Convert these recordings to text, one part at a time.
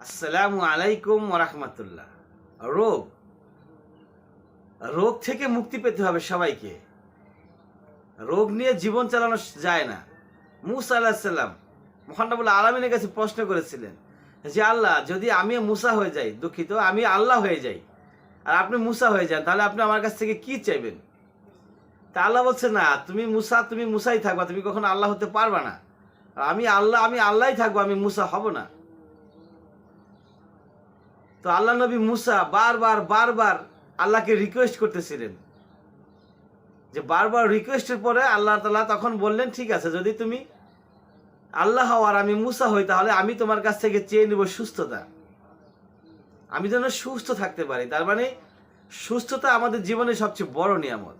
আসসালামু আলাইকুম রাহমাতুল্লাহ। রোগ? রোগ থেকে মুক্তি পেতে হবে সবাইকে। রোগ নিয়ে জীবন চালানো যায় না। মুসা আলাহিসাল্লাম মোহান্নবুল আলমিনের কাছে প্রশ্ন করেছিলেন যে, আল্লাহ, যদি আমি মুসা হয়ে যাই, দুঃখিত, আমি আল্লাহ হয়ে যাই, আর আপনি মুসা হয়ে যান, তাহলে আপনি আমার কাছ থেকে কি চাইবেন? তা আল্লাহ বলছে, না, তুমি মুসা, তুমি মুসাই থাকবা, তুমি কখনো আল্লাহ হতে পারবা না। আমি আল্লাহ, আমি আল্লাহই থাকব, আমি মুসা হব না। তো আল্লাহ নবী মুসা বারবার বারবার আল্লাহকে রিকোয়েস্ট করতেছিলেন। যে বারবার রিকোয়েস্টের পরে আল্লাহ তালা তখন বললেন, ঠিক আছে, যদি তুমি আল্লাহ হও আর আমি মুসা হই, তাহলে আমি তোমার কাছ থেকে চেয়ে নেব সুস্থতা। আমি যেন সুস্থ থাকতে পারি। তার মানে সুস্থতা আমাদের জীবনে সবচেয়ে বড় নিয়ামত।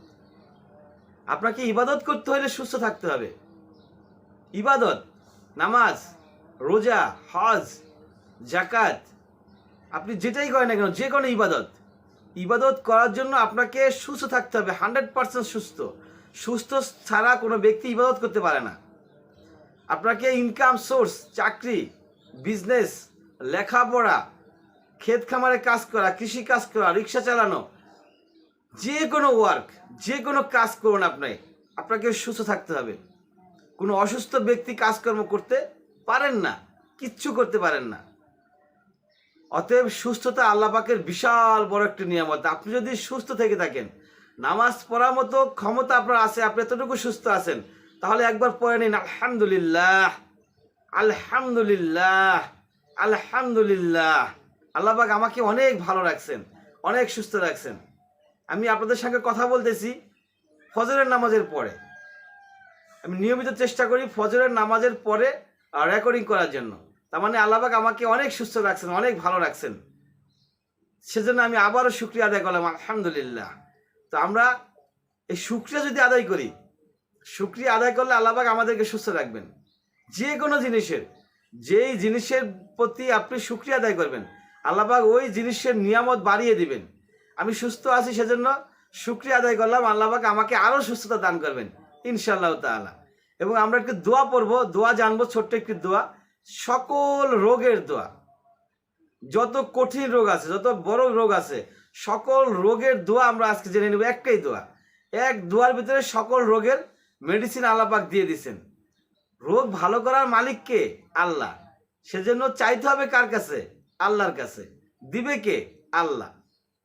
আপনাকে ইবাদত করতে হলে সুস্থ থাকতে হবে। ইবাদত, নামাজ, রোজা, হজ জাকাত আপনি যেটাই করেন না কেন, যে কোনো ইবাদত। ইবাদত করার জন্য আপনাকে সুস্থ থাকতে হবে, হান্ড্রেড পার্সেন্ট সুস্থ। সুস্থ ছাড়া কোনো ব্যক্তি ইবাদত করতে পারে না। আপনাকে ইনকাম সোর্স চাকরি বিজনেস লেখাপড়া, ক্ষেত খামারে কাজ করা, কৃষি কাজ করা, রিক্সা চালানো, যে কোনো ওয়ার্ক যে কোনো কাজ করুন আপনি, আপনাকে সুস্থ থাকতে হবে। কোনো অসুস্থ ব্যক্তি কাজকর্ম করতে পারেন না, কিচ্ছু করতে পারেন না। অতএব সুস্থতা আল্লাহ পাকের বিশাল বড় একটি নিয়ামত। আপনি যদি সুস্থ থেকে থাকেন, নামাজ পড়ার মতো ক্ষমতা আপনার আছে, আপনি এতটুকু সুস্থ আছেন, তাহলে একবার পড়ে নিন, আলহামদুলিল্লাহ আলহামদুলিল্লাহ আলহামদুলিল্লাহ। আল্লাহ পাক আমাকে অনেক ভালো রাখছেন, অনেক সুস্থ রাখছেন। আমি আপনাদের সঙ্গে কথা বলতেছি ফজরের নামাজের পরে। আমি নিয়মিত চেষ্টা করি ফজরের নামাজের পরে রেকর্ডিং করার জন্য। তার মানে আল্লাহবাক আমাকে অনেক সুস্থ রাখছেন, অনেক ভালো রাখছেন। সেজন্য আমি আবারও শুক্রিয়া আদায় করলাম, আলহামদুলিল্লাহ। তো আমরা এই শুক্রিয়া যদি আদায় করি, শুক্রিয়া আদায় করলে আল্লাহবাক আমাদেরকে সুস্থ রাখবেন। যে কোনো জিনিসের, যেই জিনিসের প্রতি আপনি শুক্রিয়া আদায় করবেন আল্লাহবাক ওই জিনিসের নিয়ামত বাড়িয়ে দিবেন। আমি সুস্থ আছি সেজন্য শুক্রিয়া আদায় করলাম আল্লাহবাক আমাকে আরও সুস্থতা দান করবেন, ইনশাআল্লাহ তাআলা। এবং আমরা একটু দোয়া পড়ব, দোয়া জানব, ছোট্ট একটি দোয়া। সকল রোগের দোয়া। যত কঠিন রোগ আছে, যত বড় রোগ আছে, সকল রোগের দোয়া আমরা আজকে জেনে নেব, একটাই দোয়া। এক দোয়ার ভিতরে সকল রোগের মেডিসিন আল্লাপাক দিয়ে দিছেন রোগ ভালো করার মালিক কে? আল্লাহ। সেজন্য চাইতে হবে কার কাছে? আল্লাহর কাছে। দিবে কে? আল্লাহ।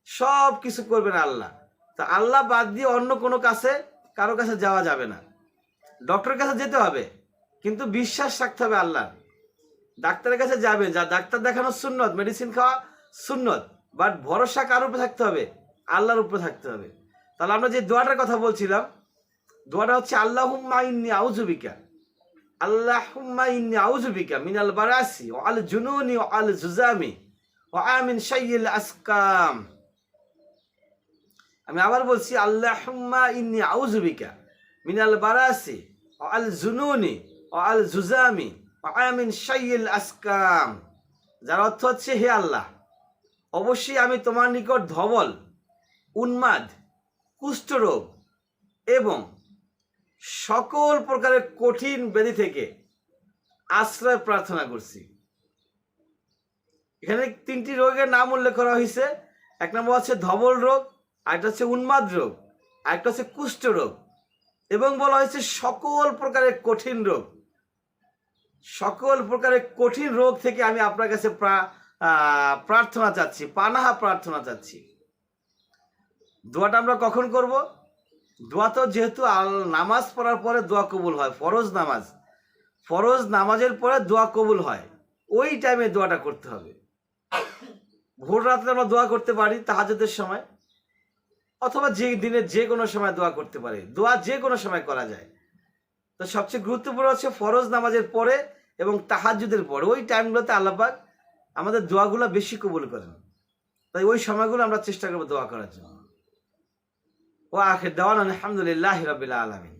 সব কিছু করবেন আল্লাহ। তা আল্লাহ বাদ দিয়ে অন্য কোনো কাছে, কারও কাছে যাওয়া যাবে না। ডক্টরের কাছে যেতে হবে, কিন্তু বিশ্বাস রাখতে হবে আল্লাহ ডাক্তারের কাছে যাবেন যা ডাক্তার দেখানো সুন্নত মেডিসিন খাওয়া সুন্নত বাট ভরসা কার উপরে থাকতে হবে? আল্লাহর উপরে থাকতে হবে। তাহলে আমরা যে দোয়াটার কথা বলছিলাম, দোয়াটা হচ্ছে আল্লাহ ইন্নি আউজুবিকা আল্লাহ ইন্নি আউজুবিকা মিনাল বারাসি ও আল জুনুনি ও আল জুজামি ও আমিন শাইল আসকাম। আমি আবার বলছি আল্লাহ ইন্নি আউজুবিকা মিনাল বারাসি ও আল জুনুনি ও আল জুজামি আসকাম। যার অর্থ হচ্ছে, হে আল্লাহ, অবশ্যই আমি তোমার নিকট ধবল, উন্মাদ কুষ্ঠরোগ এবং সকল প্রকারের কঠিন ব্যাধি থেকে আশ্রয় প্রার্থনা করছি। এখানে তিনটি রোগের নাম উল্লেখ করা হয়েছে। এক নম্বর হচ্ছে ধবল রোগ, আরেকটা হচ্ছে উন্মাদ রোগ, আরেকটা হচ্ছে কুষ্ঠ রোগ এবং বলা হয়েছে সকল প্রকারের কঠিন রোগ। সকল প্রকারের কঠিন রোগ থেকে আমি আপনার কাছে প্রার্থনা চাচ্ছি, পানাহা প্রার্থনা চাচ্ছি। দোয়াটা আমরা কখন করব? দোয়া তো যেহেতু আল, নামাজ পড়ার পরে দোয়া কবুল হয়, ফরজ নামাজ। ফরজ নামাজের পরে দোয়া কবুল হয়, ওই টাইমে দোয়াটা করতে হবে। ভোর রাত্রে আমরা দোয়া করতে পারি তাহাজের সময়, অথবা যে দিনে যে কোনো সময় দোয়া করতে পারি। দোয়া যে কোনো সময় করা যায়। তো সবচেয়ে গুরুত্বপূর্ণ হচ্ছে ফরজ নামাজের পরে এবং তাহাজুদের পর, ওই টাইমগুলোতে আল্লাপাক আমাদের দোয়াগুলো বেশি কবুল করেন। তাই ওই সময়গুলো আমরা চেষ্টা করব দোয়া করার জন্য। ও আখের দেওয়ান আলহামদুলিল্লাহ রবিল্লা আলমিন।